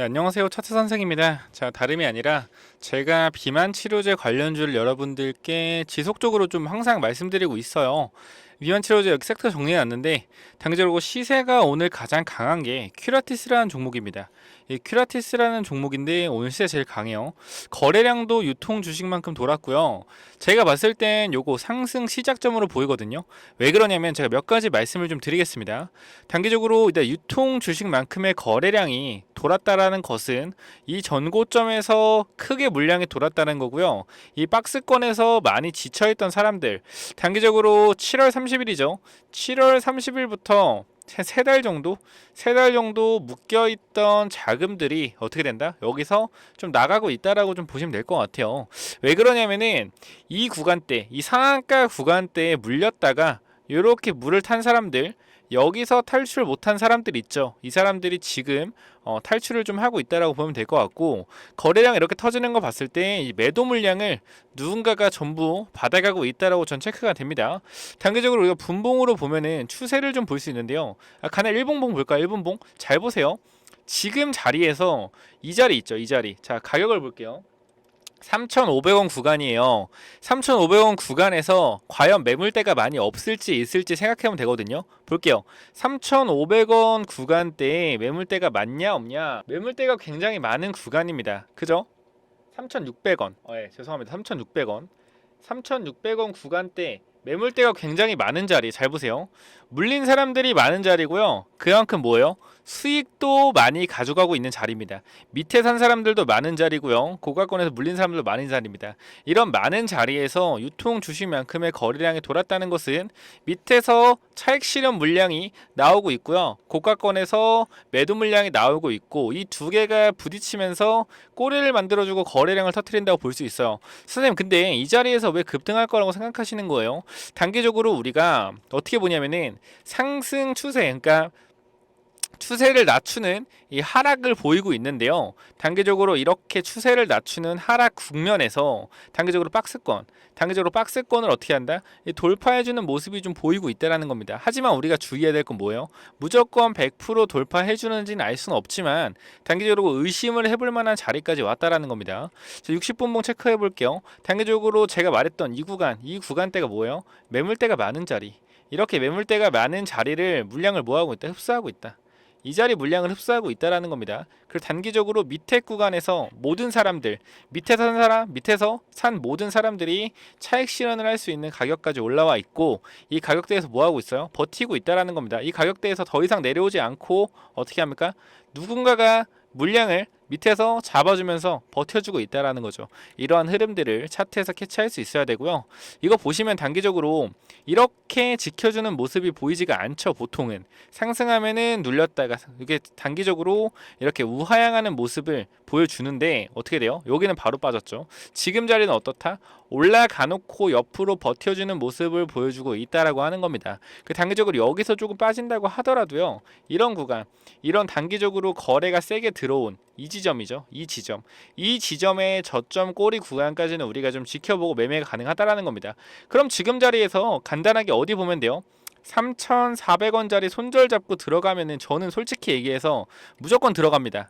네, 안녕하세요. 차트 선생입니다. 자, 다름이 아니라 제가 비만 치료제 관련주를 여러분들께 지속적으로 좀 항상 말씀드리고 있어요. 비만 치료제 여기 섹터 정리해 놨는데 당장으로 시세가 오늘 가장 강한 게 큐라티스라는 종목입니다. 이 큐라티스라는 종목인데 오늘 시세 제일 강해요. 거래량도 유통 주식만큼 돌았고요. 제가 봤을 땐 요거 상승 시작점으로 보이거든요. 왜 그러냐면 제가 몇 가지 말씀을 좀 드리겠습니다. 단기적으로 일단 유통 주식만큼의 거래량이 돌았다라는 것은 이 전고점에서 크게 물량이 돌았다는 거고요. 이 박스권에서 많이 지쳐있던 사람들 단기적으로 7월 30 일이죠. 7월 30일부터 세달 정도 세 달 정도 묶여 있던 자금들이 어떻게 된다? 여기서 좀 나가고 있다라고 좀 보시면 될 것 같아요. 왜 그러냐면은 이 구간대, 이 상한가 구간대에 물렸다가 이렇게 물을 탄 사람들 여기서 탈출 못한 사람들 있죠. 이 사람들이 지금 어, 탈출을 좀 하고 있다라고 보면 될 것 같고 거래량 이렇게 터지는 거 봤을 때이 매도 물량을 누군가가 전부 받아가고 있다라고 전 체크가 됩니다. 단기적으로 우리가 분봉으로 보면은 추세를 좀 볼 수 있는데요. 아, 가나 1분봉 볼까요? 1분봉 잘 보세요. 지금 자리에서 이 자리 있죠. 이 자리. 자 가격을 볼게요. 3,500원 구간이에요. 3,500원 구간에서 과연 매물대가 많이 없을지 있을지 생각해보면 되거든요. 볼게요. 3,500원 구간대에 매물대가 많냐 없냐? 매물대가 굉장히 많은 구간입니다. 그죠? 3,600원. 어, 예, 죄송합니다. 3,600원. 3,600원 구간대 매물대가 굉장히 많은 자리 잘 보세요. 물린 사람들이 많은 자리고요. 그만큼 뭐예요? 수익도 많이 가져가고 있는 자리입니다. 밑에 산 사람들도 많은 자리고요. 고가권에서 물린 사람들도 많은 자리입니다. 이런 많은 자리에서 유통 주식만큼의 거래량이 돌았다는 것은 밑에서 차익 실현 물량이 나오고 있고요. 고가권에서 매도 물량이 나오고 있고 이 두 개가 부딪히면서 꼬리를 만들어주고 거래량을 터트린다고 볼 수 있어요. 선생님 근데 이 자리에서 왜 급등할 거라고 생각하시는 거예요? 단기적으로 우리가 어떻게 보냐면은 상승 추세 그러니까 추세를 낮추는 이 하락을 보이고 있는데요. 단기적으로 이렇게 추세를 낮추는 하락 국면에서 단기적으로 박스권, 단기적으로 박스권을 어떻게 한다? 이 돌파해주는 모습이 좀 보이고 있다라는 겁니다. 하지만 우리가 주의해야 될 건 뭐예요? 무조건 100% 돌파해주는지는 알 수는 없지만 단기적으로 의심을 해볼 만한 자리까지 왔다라는 겁니다. 자, 60분봉 체크해 볼게요. 단기적으로 제가 말했던 이 구간, 이 구간대가 뭐예요? 매물대가 많은 자리. 이렇게 매물대가 많은 자리를 물량을 뭐하고 있다? 흡수하고 있다. 이 자리 물량을 흡수하고 있다라는 겁니다. 그리고 단기적으로 밑에 구간에서 모든 사람들, 밑에서 산 사람, 밑에서 산 모든 사람들이 차익 실현을 할 수 있는 가격까지 올라와 있고 이 가격대에서 뭐 하고 있어요? 버티고 있다라는 겁니다. 이 가격대에서 더 이상 내려오지 않고 어떻게 합니까? 누군가가 물량을 밑에서 잡아주면서 버텨주고 있다라는 거죠. 이러한 흐름들을 차트에서 캐치할 수 있어야 되고요. 이거 보시면 단기적으로 이렇게 지켜주는 모습이 보이지가 않죠. 보통은 상승하면은 눌렸다가 이게 단기적으로 이렇게 우하향하는 모습을 보여주는데 어떻게 돼요? 여기는 바로 빠졌죠. 지금 자리는 어떻다? 올라가놓고 옆으로 버텨주는 모습을 보여주고 있다라고 하는 겁니다. 그 단기적으로 여기서 조금 빠진다고 하더라도요. 이런 구간, 이런 단기적으로 거래가 세게 들어온 이지 점이죠. 이 지점. 이 지점의 저점 꼬리 구간까지는 우리가 좀 지켜보고 매매가 가능하다라는 겁니다. 그럼 지금 자리에서 간단하게 어디 보면 돼요? 3,400원짜리 손절 잡고 들어가면은 저는 솔직히 얘기해서 무조건 들어갑니다.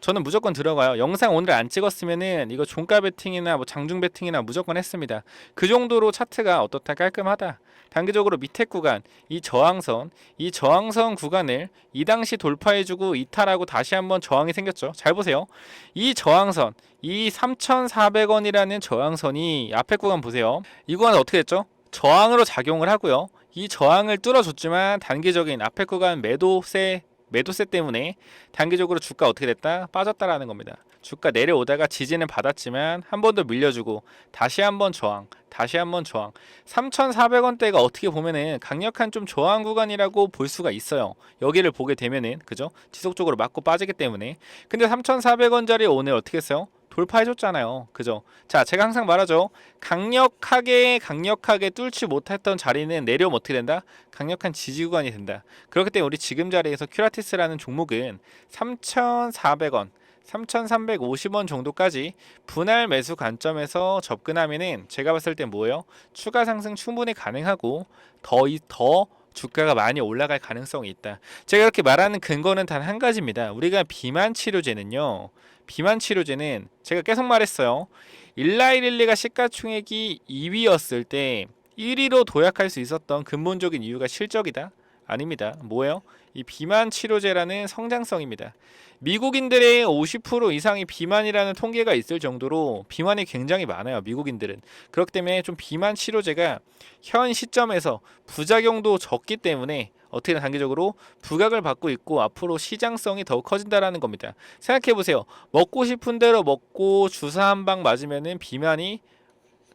저는 무조건 들어가요. 영상 오늘 안 찍었으면은 이거 종가 베팅이나 뭐 장중 베팅이나 무조건 했습니다. 그 정도로 차트가 어떻다 깔끔하다. 단기적으로 밑에 구간, 이 저항선, 이 저항선 구간을 이 당시 돌파해주고 이탈하고 다시 한번 저항이 생겼죠. 잘 보세요. 이 저항선, 이 3,400원이라는 저항선이 앞에 구간 보세요. 이 구간은 어떻게 됐죠? 저항으로 작용을 하고요. 이 저항을 뚫어줬지만 단기적인 앞에 구간 매도세 매도세 때문에 단기적으로 주가 어떻게 됐다? 빠졌다라는 겁니다. 주가 내려오다가 지지는 받았지만 한 번 더 밀려주고 다시 한 번 저항, 다시 한 번 저항. 3,400원대가 어떻게 보면은 강력한 좀 저항 구간이라고 볼 수가 있어요. 여기를 보게 되면은 그죠? 지속적으로 맞고 빠지기 때문에. 근데 3,400원짜리 오늘 어떻게 했어요? 돌파해줬잖아요. 그죠? 자, 제가 항상 말하죠. 강력하게, 강력하게 뚫지 못했던 자리는 내려오면 어떻게 된다? 강력한 지지 구간이 된다. 그렇기 때문에 우리 지금 자리에서 큐라티스라는 종목은 3,400원, 3,350원 정도까지 분할 매수 관점에서 접근하면은 제가 봤을 때 뭐예요? 추가 상승 충분히 가능하고 더, 이- 더 주가가 많이 올라갈 가능성이 있다. 제가 이렇게 말하는 근거는 단 한 가지입니다. 우리가 비만 치료제는요. 비만 치료제는 제가 계속 말했어요. 일라이릴리가 시가총액이 2위였을 때 1위로 도약할 수 있었던 근본적인 이유가 실적이다? 아닙니다. 뭐예요? 이 비만 치료제라는 성장성입니다. 미국인들의 50% 이상이 비만이라는 통계가 있을 정도로 비만이 굉장히 많아요. 미국인들은. 그렇기 때문에 좀 비만 치료제가 현 시점에서 부작용도 적기 때문에 어떻게 단기적으로 부각을 받고 있고 앞으로 시장성이 더욱 커진다라는 겁니다. 생각해 보세요. 먹고 싶은 대로 먹고 주사 한 방 맞으면은 비만이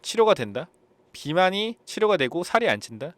치료가 된다. 비만이 치료가 되고 살이 안 찐다.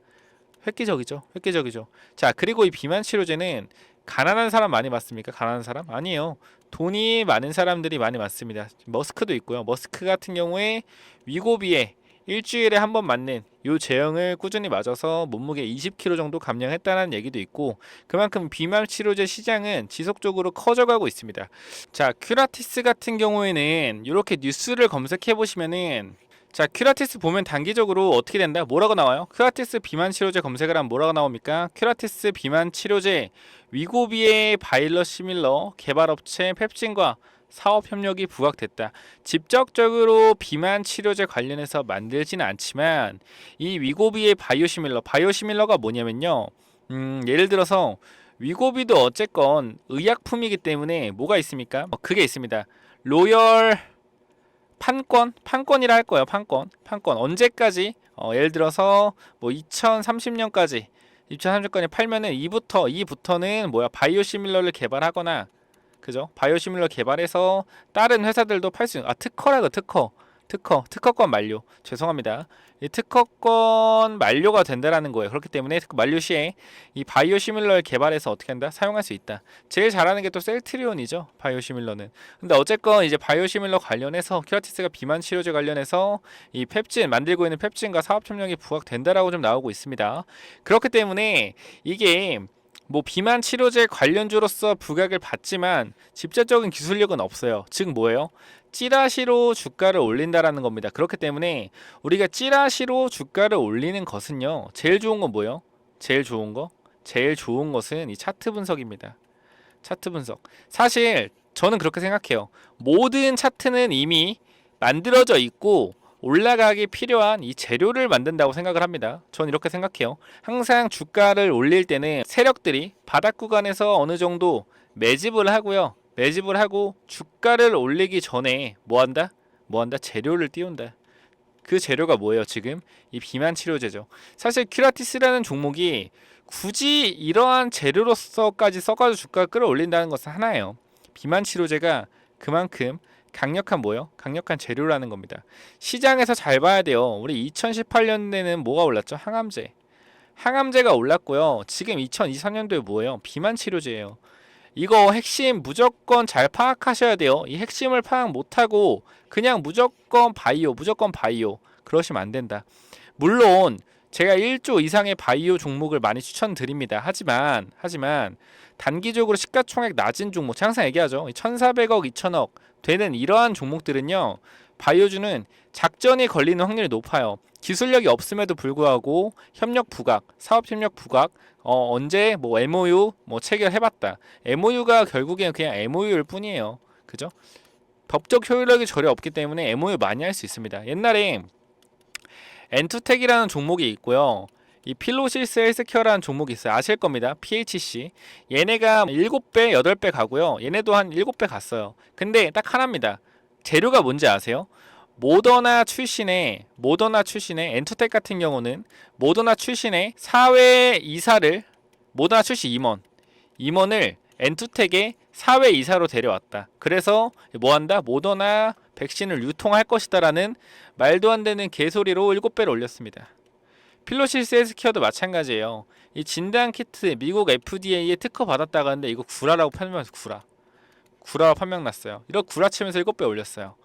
획기적이죠. 획기적이죠. 자, 그리고 이 비만 치료제는 가난한 사람 많이 맞습니까? 가난한 사람? 아니에요. 돈이 많은 사람들이 많이 맞습니다. 머스크도 있고요. 머스크 같은 경우에 위고비에 일주일에 한 번 맞는 요 제형을 꾸준히 맞아서 몸무게 20kg 정도 감량했다는 얘기도 있고 그만큼 비만 치료제 시장은 지속적으로 커져가고 있습니다. 자, 큐라티스 같은 경우에는 이렇게 뉴스를 검색해 보시면은 자, 큐라티스 보면 단기적으로 어떻게 된다? 뭐라고 나와요? 큐라티스 비만 치료제 검색을 하면 뭐라고 나옵니까? 큐라티스 비만 치료제 위고비의 바일러 시밀러 개발업체 펩진과 사업 협력이 부각됐다. 직접적으로 비만 치료제 관련해서 만들지는 않지만 이 위고비의 바이오시밀러, 바이오시밀러가 뭐냐면요. 음, 예를 들어서 위고비도 어쨌건 의약품이기 때문에 뭐가 있습니까? 어, 그게 있습니다. 로열 판권, 판권이라 할 거예요. 판권, 판권 언제까지? 어, 예를 들어서 뭐 2030년까지 2030년까지 팔면은 이부터 이부터는 뭐야 바이오시밀러를 개발하거나 그죠? 바이오시밀러 개발해서 다른 회사들도 팔 수 있는 아 특허라고 특허. 특허 특허권 만료. 죄송합니다. 이 특허권 만료가 된다라는 거예요. 그렇기 때문에 특허 만료 시에 이 바이오시밀러를 개발해서 어떻게 한다? 사용할 수 있다. 제일 잘하는 게 또 셀트리온이죠 바이오시밀러는. 근데 어쨌건 이제 바이오시밀러 관련해서 큐라티스가 비만 치료제 관련해서 이 펩진 만들고 있는 펩진과 사업 협력이 부각된다라고 좀 나오고 있습니다. 그렇기 때문에 이게 뭐 비만 치료제 관련주로서 부각을 받지만 직접적인 기술력은 없어요. 즉 뭐예요? 찌라시로 주가를 올린다라는 겁니다. 그렇기 때문에 우리가 찌라시로 주가를 올리는 것은요. 제일 좋은 건 뭐예요? 제일 좋은 거? 제일 좋은 것은 이 차트 분석입니다. 차트 분석. 사실 저는 그렇게 생각해요. 모든 차트는 이미 만들어져 있고 올라가기 필요한 이 재료를 만든다고 생각을 합니다. 전 이렇게 생각해요. 항상 주가를 올릴 때는 세력들이 바닥 구간에서 어느 정도 매집을 하고요. 매집을 하고 주가를 올리기 전에 뭐 한다? 뭐 한다? 재료를 띄운다. 그 재료가 뭐예요, 지금? 이 비만 치료제죠. 사실 큐라티스라는 종목이 굳이 이러한 재료로서까지 써가지고 주가를 끌어올린다는 것은 하나예요. 비만 치료제가 그만큼 강력한 뭐요? 강력한 재료라는 겁니다. 시장에서 잘 봐야 돼요. 우리 2018년에는 뭐가 올랐죠? 항암제. 항암제가 올랐고요. 지금 2023년도에 뭐예요? 비만 치료제예요. 이거 핵심 무조건 잘 파악하셔야 돼요. 이 핵심을 파악 못하고 그냥 무조건 바이오, 무조건 바이오. 그러시면 안 된다. 물론 제가 1조 이상의 바이오 종목을 많이 추천드립니다. 하지만 하지만 단기적으로 시가총액 낮은 종목, 제가 항상 얘기하죠. 1,400억, 2,000억 되는 이러한 종목들은요. 바이오주는 작전이 걸리는 확률이 높아요. 기술력이 없음에도 불구하고 협력 부각, 사업 협력 부각, 어, 언제 뭐 MOU 뭐 체결해봤다. MOU가 결국에는 그냥 MOU일 뿐이에요. 그죠? 법적 효율력이 전혀 없기 때문에 MOU 많이 할 수 있습니다. 옛날에 엔투텍이라는 종목이 있고요. 이 필로시스 헬스케어라는 종목이 있어요. 아실 겁니다. PHC. 얘네가 7배, 8배 가고요. 얘네도 한 7배 갔어요. 근데 딱 하나입니다. 재료가 뭔지 아세요? 모더나 출신의 모더나 출신의 엔투텍 같은 경우는 모더나 출신의 사회 이사를 모더나 출신 임원 임원을 엔투텍의 사회 이사로 데려왔다. 그래서 뭐 한다? 모더나 백신을 유통할 것이다라는 말도 안 되는 개소리로 7배를 올렸습니다. 필로시스 헬스케어도 마찬가지예요. 이 진단 키트 미국 FDA에 특허 받았다가 하는데 이거 구라라고 판명해서 구라. 구라로 판명 났어요. 이런 구라 치면서 7배 올렸어요.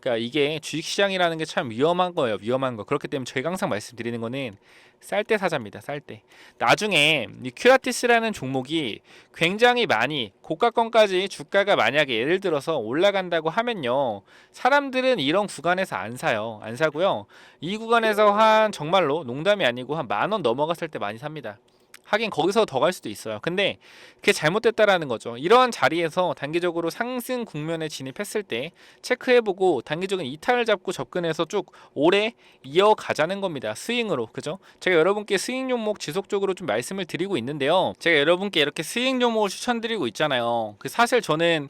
그러니까 이게 주식시장이라는 게 참 위험한 거예요. 위험한 거. 그렇기 때문에 저희가 항상 말씀드리는 거는 쌀 때 사자입니다. 쌀 때. 나중에 이 큐라티스라는 종목이 굉장히 많이 고가권까지 주가가 만약에 예를 들어서 올라간다고 하면요. 사람들은 이런 구간에서 안 사요. 안 사고요. 이 구간에서 한 정말로 농담이 아니고 한 만 원 넘어갔을 때 많이 삽니다. 하긴 거기서 더 갈 수도 있어요. 근데 그게 잘못됐다라는 거죠. 이러한 자리에서 단기적으로 상승 국면에 진입했을 때 체크해보고 단기적인 이탈을 잡고 접근해서 쭉 오래 이어가자는 겁니다. 스윙으로 그죠? 제가 여러분께 스윙 종목 지속적으로 좀 말씀을 드리고 있는데요. 제가 여러분께 이렇게 스윙 종목을 추천드리고 있잖아요. 그 사실 저는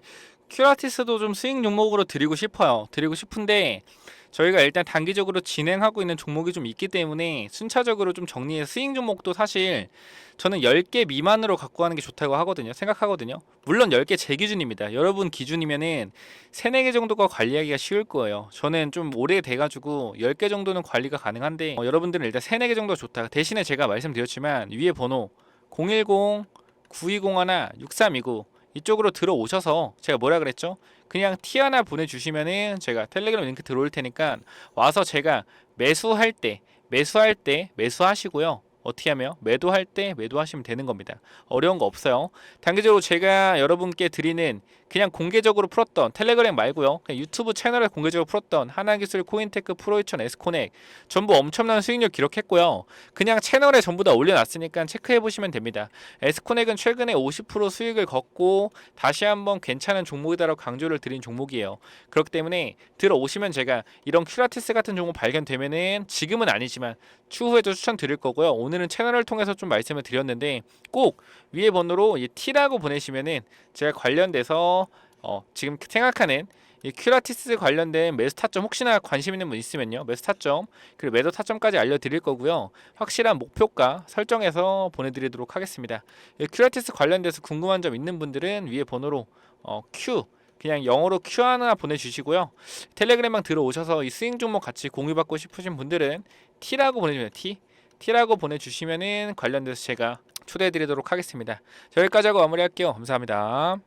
큐라티스도 좀 스윙 종목으로 드리고 싶어요. 드리고 싶은데 저희가 일단 단기적으로 진행하고 있는 종목이 좀 있기 때문에 순차적으로 좀 정리해 스윙 종목도 사실 저는 10개 미만으로 갖고 가는 게 좋다고 하거든요. 생각하거든요. 물론 10개 제 기준입니다. 여러분 기준이면은 3, 4개 정도가 관리하기가 쉬울 거예요. 저는 좀 오래 돼 가지고 10개 정도는 관리가 가능한데 어, 여러분들은 일단 3, 4개 정도 좋다. 대신에 제가 말씀드렸지만 위에 번호 010 9201 6329 이쪽으로 들어오셔서 제가 뭐라 그랬죠? 그냥 티 하나 보내주시면은 제가 텔레그램 링크 들어올 테니까 와서 제가 매수할 때 매수할 때 매수하시고요. 어떻게 하면 매도할 때 매도하시면 되는 겁니다. 어려운 거 없어요. 단기적으로 제가 여러분께 드리는 그냥 공개적으로 풀었던 텔레그램 말고요. 유튜브 채널에 공개적으로 풀었던 하나기술, 코인테크, 프로이천, 에스코넥 전부 엄청난 수익률 기록했고요. 그냥 채널에 전부 다 올려놨으니까 체크해 보시면 됩니다. 에스코넥은 최근에 50% 수익을 걷고 다시 한번 괜찮은 종목이다라고 강조를 드린 종목이에요. 그렇기 때문에 들어오시면 제가 이런 큐라티스 같은 종목 발견되면은 지금은 아니지만 추후에도 추천드릴 거고요. 오늘은 채널을 통해서 좀 말씀을 드렸는데 꼭 위에 번호로 이 T라고 보내시면은 제가 관련돼서 어, 지금 생각하는 이 큐라티스 관련된 매수 타점 혹시나 관심 있는 분 있으면요. 매수 타점 그리고 매도 타점까지 알려드릴 거고요. 확실한 목표가 설정해서 보내드리도록 하겠습니다. 이 큐라티스 관련돼서 궁금한 점 있는 분들은 위에 번호로 어, Q 그냥 영어로 Q 하나 보내주시고요. 텔레그램방 들어오셔서 이 스윙 종목 같이 공유받고 싶으신 분들은 T라고 보내주면 T T라고 보내주시면은 관련돼서 제가 초대해드리도록 하겠습니다. 자, 여기까지 하고 마무리할게요. 감사합니다.